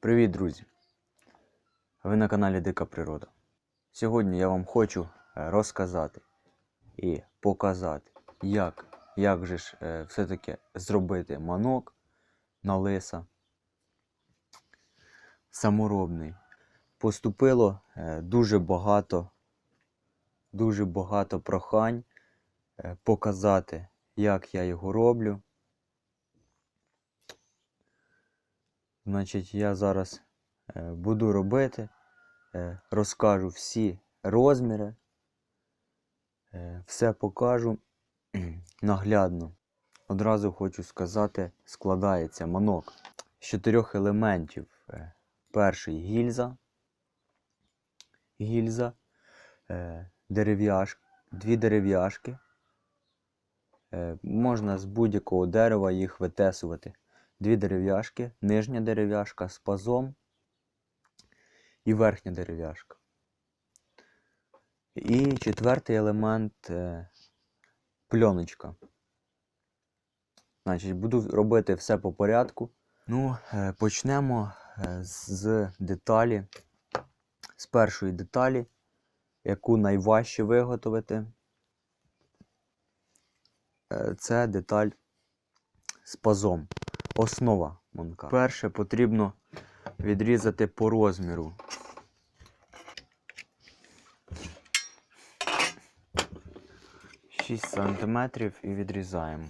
Привіт, друзі! Ви на каналі Дика Природа. Сьогодні я вам хочу е, розказати і показати, як, як же ж е, все-таки зробити манок на лиса саморобний. Поступило е, дуже багато, дуже багато прохань показати, як я його роблю. Значить, я зараз е, буду робити, е, розкажу всі розміри, е, все покажу наглядно. Одразу хочу сказати, складається манок з чотирьох елементів. Перший гільза, гільза, дерев'яш, дві дерев'яшки. Можна з будь-якого дерева їх витесувати дві дерев'яшки, нижня дерев'яшка з пазом і верхня дерев'яшка. І четвертий елемент е, пленочка. Значить, буду робити все по порядку. Ну, е, почнемо е, з деталі, з першої деталі, яку найважче виготовити. Це деталь з пазом основа манка. Перше потрібно відрізати по розміру. Шість сантиметрів і відрізаємо.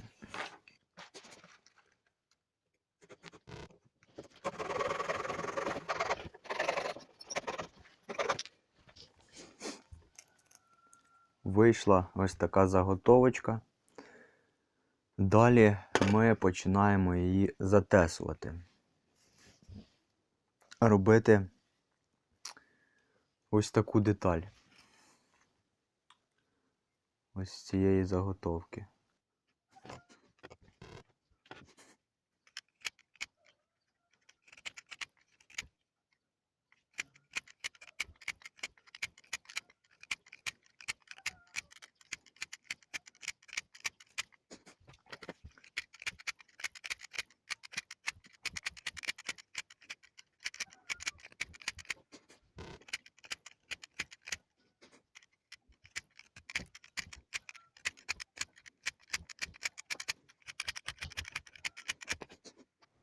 Вийшла ось така заготовочка. Далі ми починаємо її затесувати. Робити ось таку деталь. Ось цієї заготовки.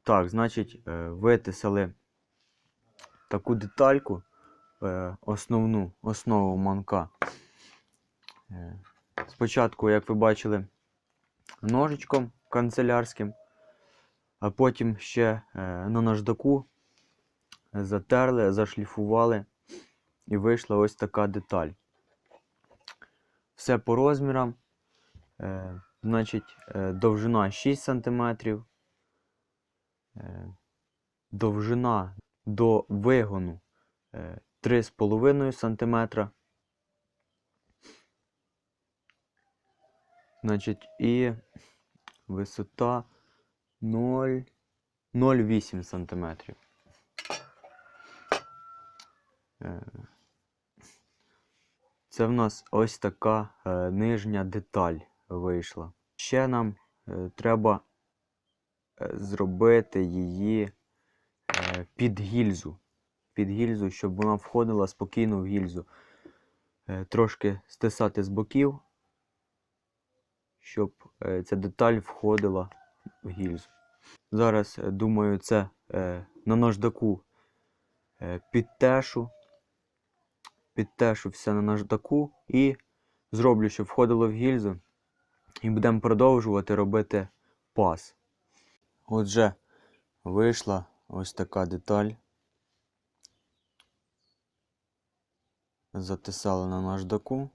Так, значить, е, витисали таку детальку, е, основну основу манка. Е, Спочатку, як ви бачили, ножичком канцелярським, а потім ще на наждаку затерли, зашліфували і вийшла ось така деталь. Все по розмірам. Значить, довжина 6 см. Е, довжина до вигону е, 3,5 см. Значить, і висота 0 0,8 см. Е, Це в нас ось така е, нижня деталь вийшла. Ще нам е, треба е, зробити її е, під гільзу. Під гільзу, щоб вона входила спокійно в гільзу. Е, Трошки стисати з боків, щоб е, ця деталь входила в гільзу. Зараз, е, думаю, це е, на наждаку е, підтешу. Підтешу все на наждаку і зроблю, щоб входило в гільзу. І будемо продовжувати робити паз. Отже, вийшла ось така деталь. Затисали на наждаку.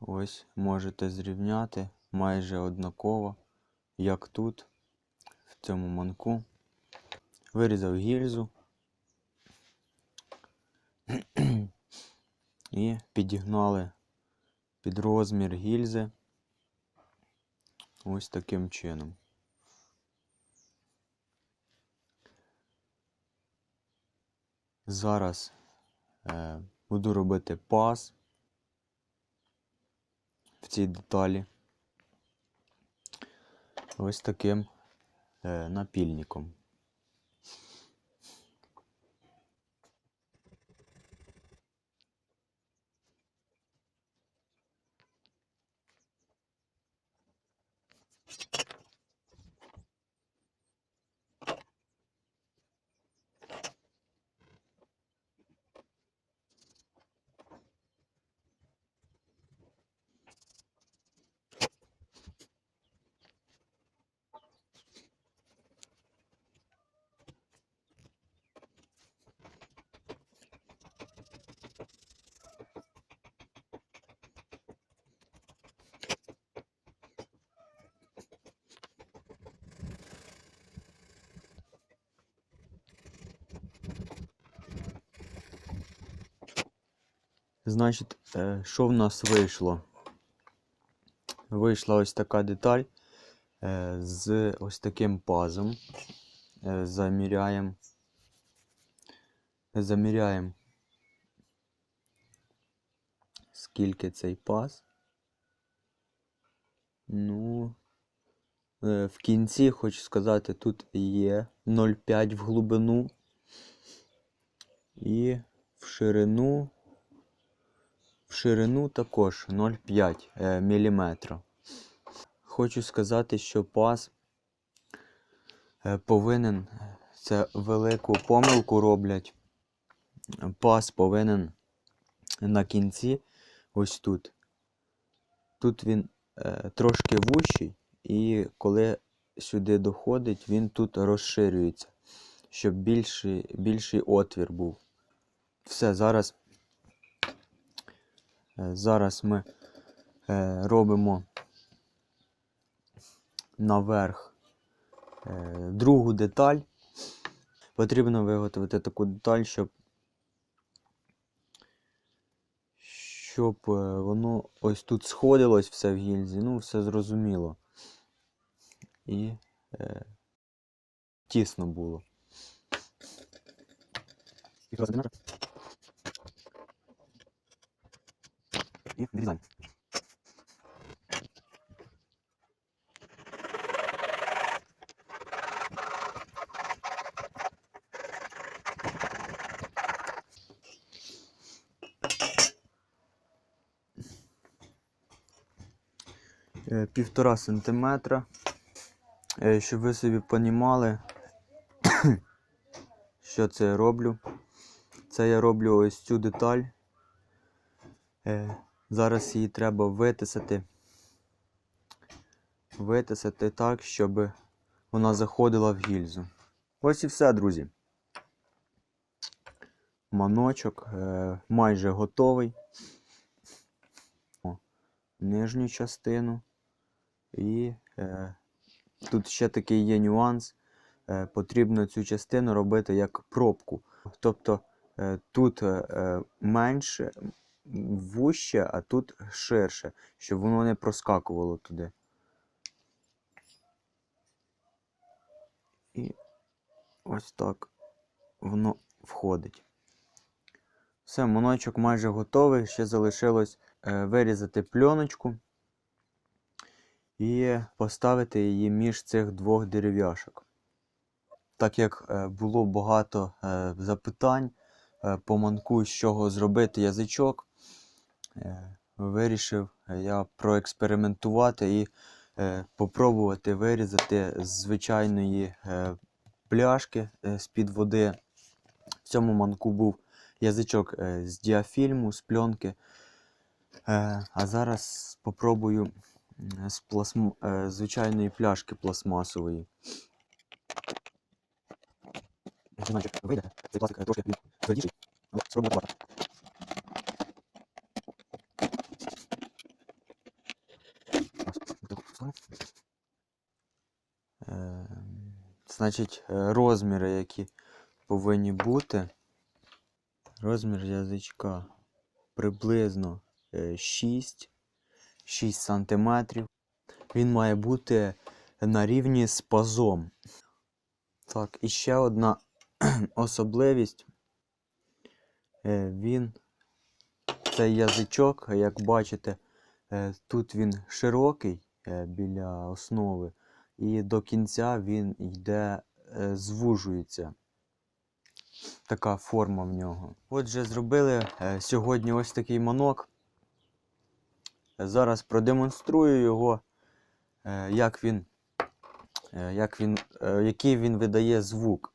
Ось можете зрівняти майже однаково, як тут, в цьому манку. Вирізав гільзу. І підігнали під розмір гільзи ось таким чином. Зараз е, буду робити паз в цій деталі. ось таким е, напільником. Значить, е, що в нас вийшло? Вийшла ось така деталь е, з ось таким пазом. Е, Заміряємо. Заміряємо, скільки цей паз. Ну, в кінці, хочу сказати, тут є 0,5 в глибину і в ширину. В ширину також 0,5 е, мм. Хочу сказати, що паз е, повинен, це велику помилку роблять. Паз повинен на кінці, ось тут. Тут він е, трошки вущий, і коли сюди доходить, він тут розширюється, щоб більший, більший отвір був. Все, зараз, зараз ми е, робимо наверх е, другу деталь. Потрібно виготовити таку деталь, щоб, щоб е, воно ось тут сходилось все в гільзі, ну, все зрозуміло. І е, тісно було. І вирізаємо. Е, Півтора сантиметра. Е, Щоб ви собі понімали, що це я роблю. Це я роблю ось цю деталь. Зараз її треба витисати. Витисати так, щоб вона заходила в гільзу. Ось і все, друзі. Маночок е, майже готовий. О, нижню частину. І е, тут ще такий є нюанс. Е, потрібно цю частину робити як пробку. Тобто е, тут е, е, менше, вуще, а тут ширше, щоб воно не проскакувало туди. І ось так воно входить. Все, моночок майже готовий. Ще залишилось е, вирізати пленочку і поставити її між цих двох дерев'яшок. Так як е, було багато е, запитань по манку, з чого зробити язичок, вирішив я проекспериментувати і е, попробувати вирізати з звичайної е, пляшки е, з-під води. В цьому манку був язичок е, з діафільму, з пленки. Е, а зараз спробую з пластм... е, звичайної пляшки пластмасової. Вийде, цей пластик е, трошки твердіший, але Значить, е, розміри, які повинні бути. Розмір язичка приблизно е, 6, 6 сантиметрів. Він має бути на рівні з пазом. Так, і ще одна особливість. Е, Він, цей язичок, як бачите, е, тут він широкий біля основи, і до кінця він йде, е, звужується. Така форма в нього. Отже, зробили е, сьогодні ось такий манок. Зараз продемонструю його, е, як він, як він, який він видає звук.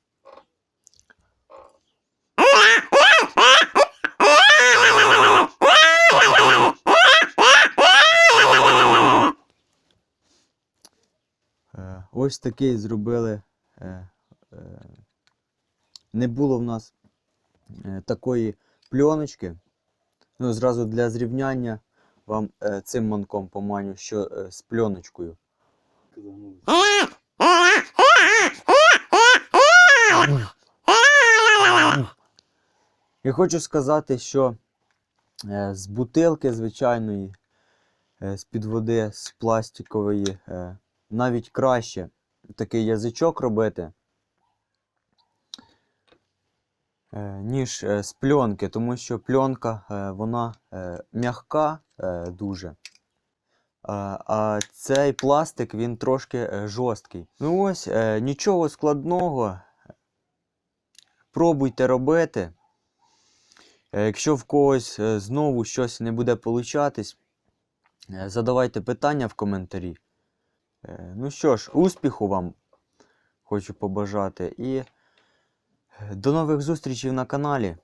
Ось такий зробили. е, е, Не було в нас е, такої пленочки. Ну, зразу для зрівняння вам цим манком поманю, що з пленочкою. І хочу сказати, що з бутилки звичайної, е, з-під води, з пластикової, навіть краще такий язичок робити, е, ніж е, з пленки, тому що пленка е, вона м'яка дуже. А, цей пластик він трошки жорсткий. Ну ось, нічого складного. Пробуйте робити. Якщо в когось знову щось не буде получатись, задавайте питання в коментарі. Е, Ну що ж, успіху вам хочу побажати і е, до нових зустрічей на каналі.